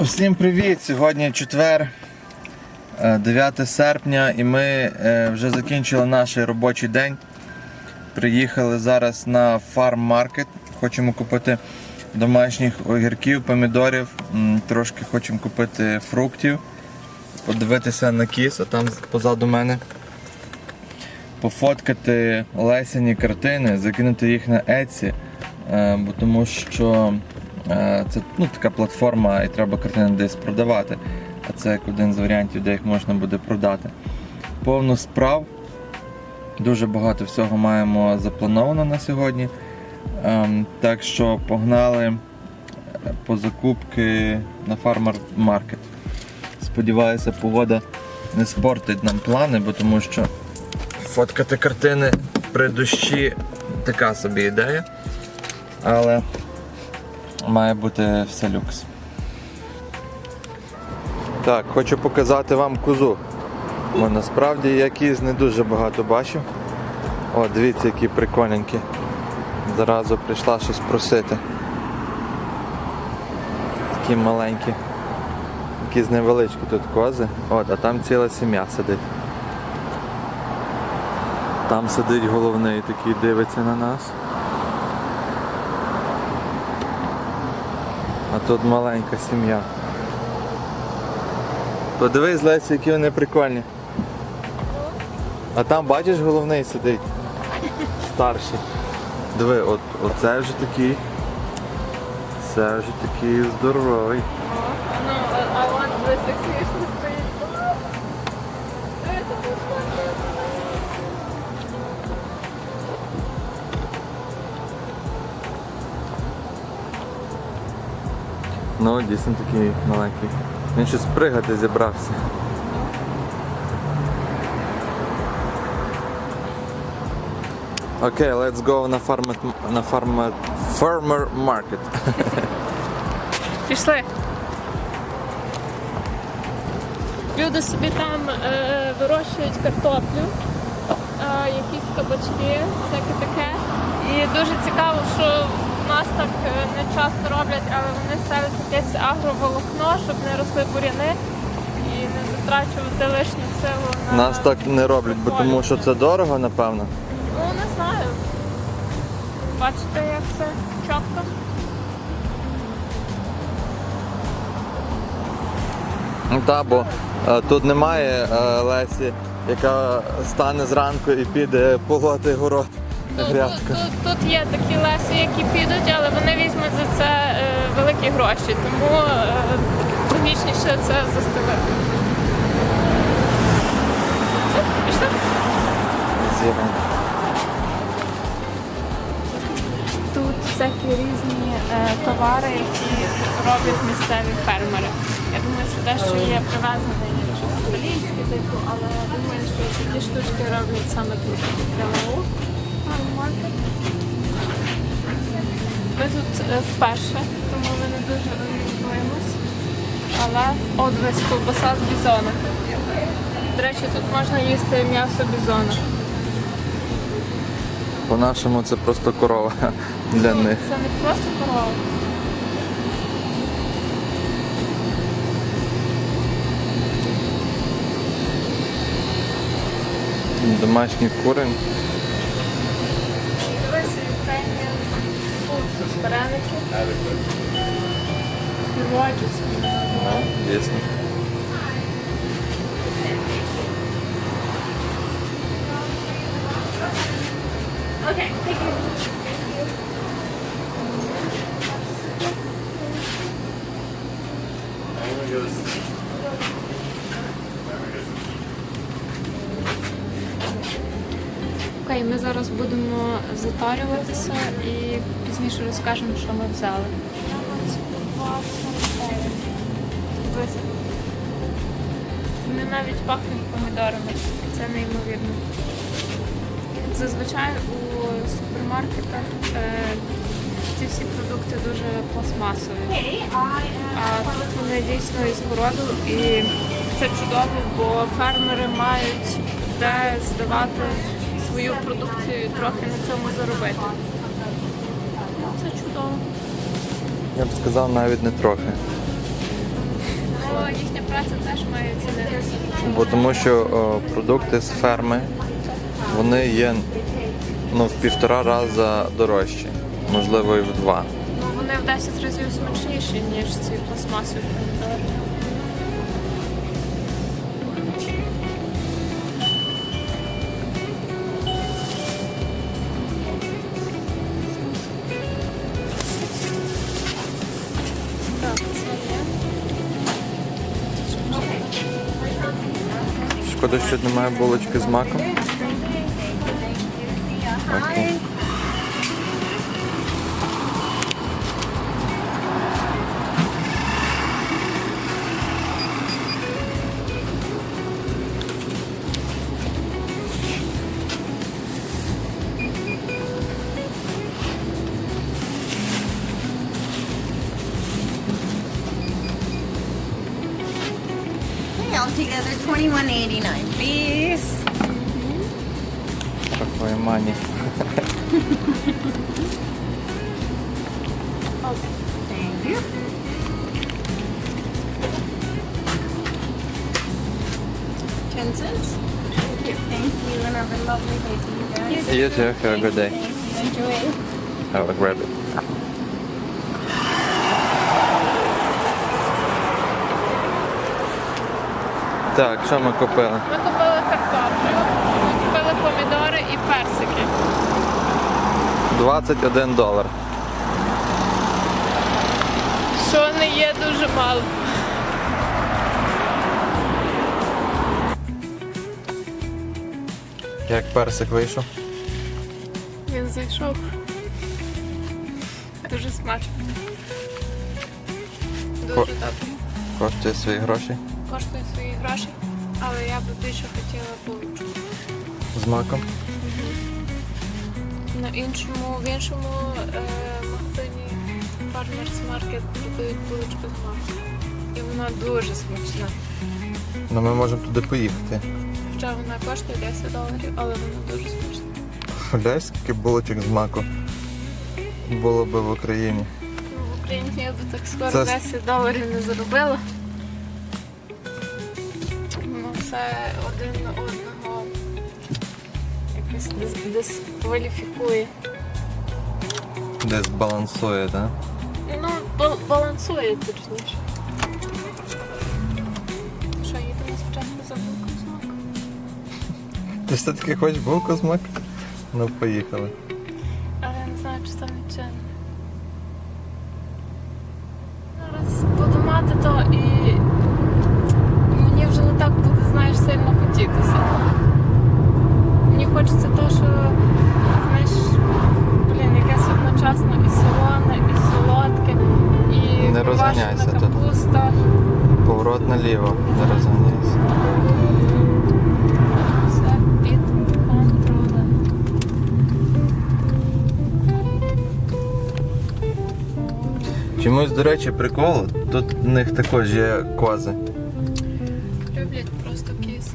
Всім привіт! Сьогодні четвер, е, 9 серпня, і ми е, вже закінчили наш робочий день. Приїхали зараз на фарм-маркет. Хочемо купити домашніх огірків, помідорів, трошки хочемо купити фруктів, подивитися на кіс, а там позаду мене. Пофоткати лесяні картини, закинути їх на Etsy, е, бо тому що е, це ну, така платформа і треба картини десь продавати. А це як один з варіантів, де їх можна буде продати. Повно справ. Дуже багато всього маємо заплановано на сьогодні. Ем, так що погнали е, по закупки на фармер маркет. Сподіваюся, погода не спортить нам плани, бо тому що фоткати картини при дощі така собі ідея. Але має бути все люкс. Так, хочу показати вам козу. Бо насправді я кіз не дуже багато бачив. О, дивіться, які прикольненькі. Зразу прийшла щось просити. Такі маленькі. Якісь невеличкі тут кози. От, а там ціла сім'я сидить. Там сидить головний такий дивиться на нас. А тут маленька сім'я. Подивись, Лесі, які вони прикольні. А там бачиш головний сидить. Старший. Диви, от, оце вже такий. Це вже такий здоровий. Ну, I want Ну, дійсно такий маленький. Він щось пригати зібрався. Окей, let's go на фармер на фармер farmer market. Пішли. Люди собі там е, вирощують картоплю, е, якісь кабачки, всяке таке. І дуже цікаво, що нас так е, не часто роблять, але вони ставлять якесь агроволокно, щоб не росли буряни і не затрачувати лишню силу на Нас так не роблять, бо тому що це дорого, напевно. Ну не знаю. Бачите, як все чітко. Ну та, бо е, тут немає е, Лесі, яка стане зранку і піде полоти город Ну, грядку. тут, тут, тут є такі леси, які підуть, але вони візьмуть за це е, великі гроші, тому е, логічніше це застелити. Все, пішли? Зелень. Тут всякі різні е, товари, які роблять місцеві фермери. Я думаю, що дещо є привезене італійське, типу, але думаю, що такі штучки роблять саме тут ДЛУ. Маркет. Ми тут е, вперше, тому ми не дуже орієнтуємось. Але от дивись, ковбаса з бізона. До речі, тут можна їсти м'ясо бізона. По-нашому це просто корова для Ну, них. Це не просто корова. Домашні кури. Food. Вареники. Співочі. Ну, дійсно. Окей, thank you. Окей, ми зараз будемо і пізніше розкажемо, що ми взяли. Вони навіть пахнуть помідорами. Це неймовірно. Зазвичай у супермаркетах е, ці всі продукти дуже пластмасові. А тут вони дійсно із городу і це чудово, бо фермери мають де здавати свою продукцію трохи на цьому заробити. Це чудово. Я б сказав навіть не трохи. Бо їхня праця теж має цінитися. Бо тому що о, продукти з ферми вони є ну, в півтора рази дорожчі, можливо, і в два. Ну вони в 10 разів смачніші, ніж ці пластмасові помідори. Шкода, що немає булочки з маком. Окей. $21.89, please. Check for your money. Thank you. Ten cents. Thank you. And have a lovely day to you guys. You too. Have a good day. Enjoy. I will grab it. Так, що ми купили? Ми купили картоплю, ми купили помідори і персики. 21 долар. Що не є дуже мало. Як персик вийшов? Він зайшов. Дуже смачно. Дуже добре. Коштує свої гроші. Коштує свої гроші, але я би більше хотіла булочку. З маком. На іншому, в іншому е, магазині Farmers Market продають булочку з маком. І вона дуже смачна. Ну ми можемо туди поїхати. Хоча вона коштує 10 доларів, але вона дуже смачна. Гуляєш, скільки булочок з маку було би в Україні. Ну, в Україні я би так скоро Це- 10 доларів не заробила. Це один одного якось дис- дискваліфікує. Десь балансує, так? Ну, ба- балансує точніше. Що, їдемо спочатку за з маком? Ти все-таки хочеш булку з маком? Ну, поїхали. Але я не знаю, чи там відчинено. Зараз буду мати то і Чомусь, до речі, прикол, тут в них також є кози. Люблять просто кіс.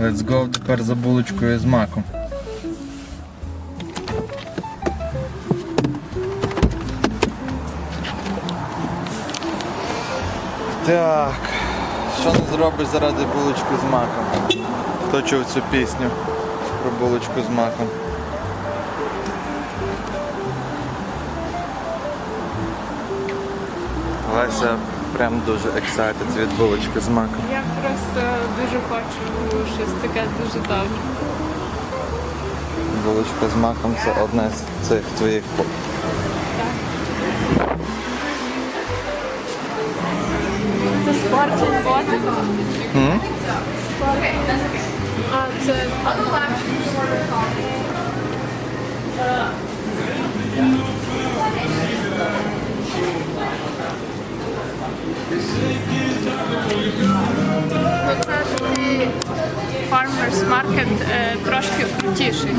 Let's go тепер за булочкою з маком. Так, що не зробиш заради булочки з маком? Хто чув цю пісню про булочку з маком? Леся прям дуже excited від булочки з маком. Я просто дуже хочу щось таке дуже добре. Булочка з маком це одне з цих твоїх Це спортивний ботик. М? А це Farmers Market е, трошки крутіший.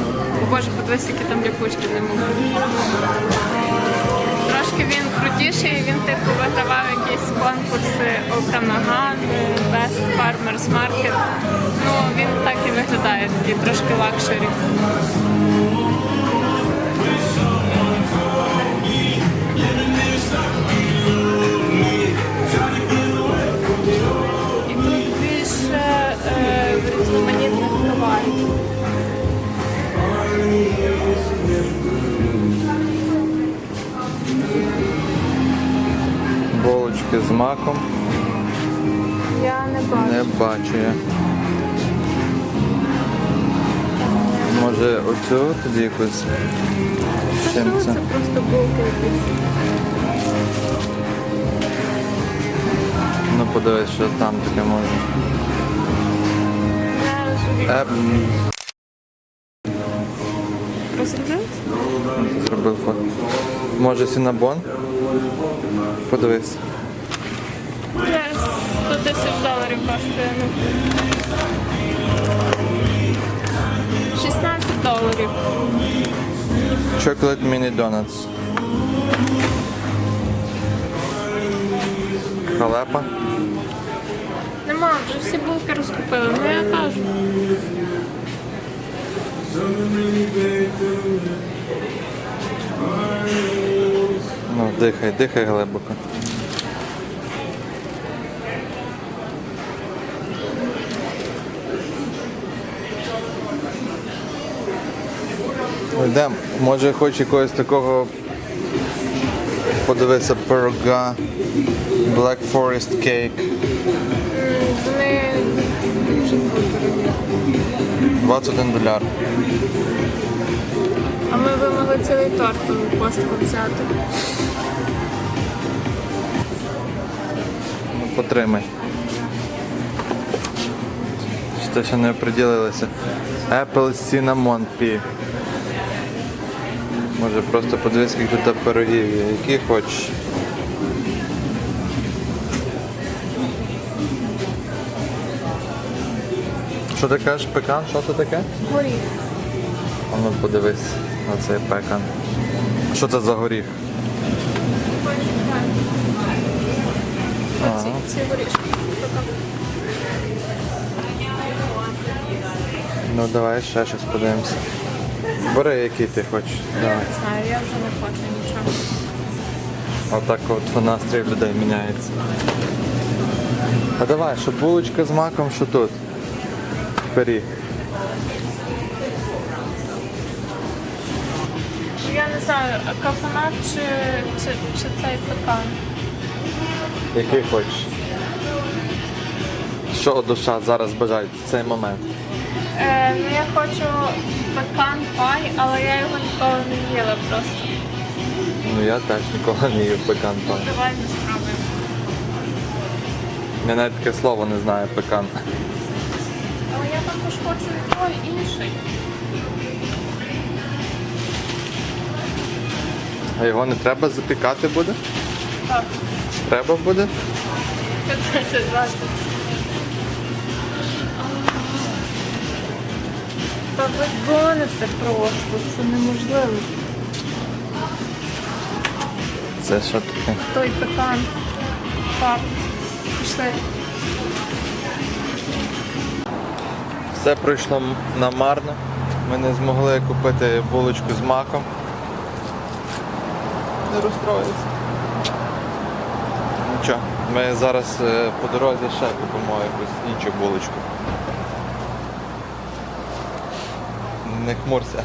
О, Боже, подивись, які там ліпучки не можуть. Трошки він крутіший, він типу вигравав якісь конкурси Оканаган, Best Farmers Market. Ну, він так і виглядає, такий трошки лакшері. Булочки. Я не бачу. Не бачу я. Може оцю тоді якусь з чим це? це просто булки якісь. Ну подивись, що там таке може. Еп, розробив? зробив фото. Може сінабон? Подивись. Зараз 100 тисяч доларів коштує. ну. 16 доларів. Chocolate mini donuts. Халепа. Нема, вже всі булки розкупили. Ну я кажу. Ну, дихай, дихай глибоко. Йдемо, може хоч якогось такого подивися пирога, Black Forest Cake, М, Вони дуже дорогі. 21 доляр. А ми вимогли цілий торт у взяти. Ну, потримай. Що ще не оприділилися. Apple Cinnamon Pie. Може просто подивись, скільки тут пирогів є. Які хочеш. Що ти кажеш, пекан? Що це таке? Горіх. А ну подивись на цей пекан. Що це за горіх? Ці горішки. Ну давай ще щось подивимося. Бери, який ти хочеш. Я Давай. не знаю, я вже не хочу нічого. Отак от настрій людей міняється. А давай, що булочка з маком, що тут? Пиріг. Я не знаю, кафанат чи, чи, чи цей пекан. Який хочеш? Що душа зараз бажає в цей момент? Е, ну я хочу пекан пай, але я його ніколи не їла просто. Ну я теж ніколи не їв пекан пан. Давай ми спробуємо. Я навіть таке слово не знаю пекан. Але я також хочу і той інший. А його не треба запікати буде? Так, Треба буде? 15 Та ви гоните просто, це неможливо. Це що таке? Той пекан. Так, пішли. Все пройшло намарно. Ми не змогли купити булочку з маком. Не розстроїться. Нічого, ми зараз е, по дорозі ще купимо якусь іншу булочку. Не хмурся.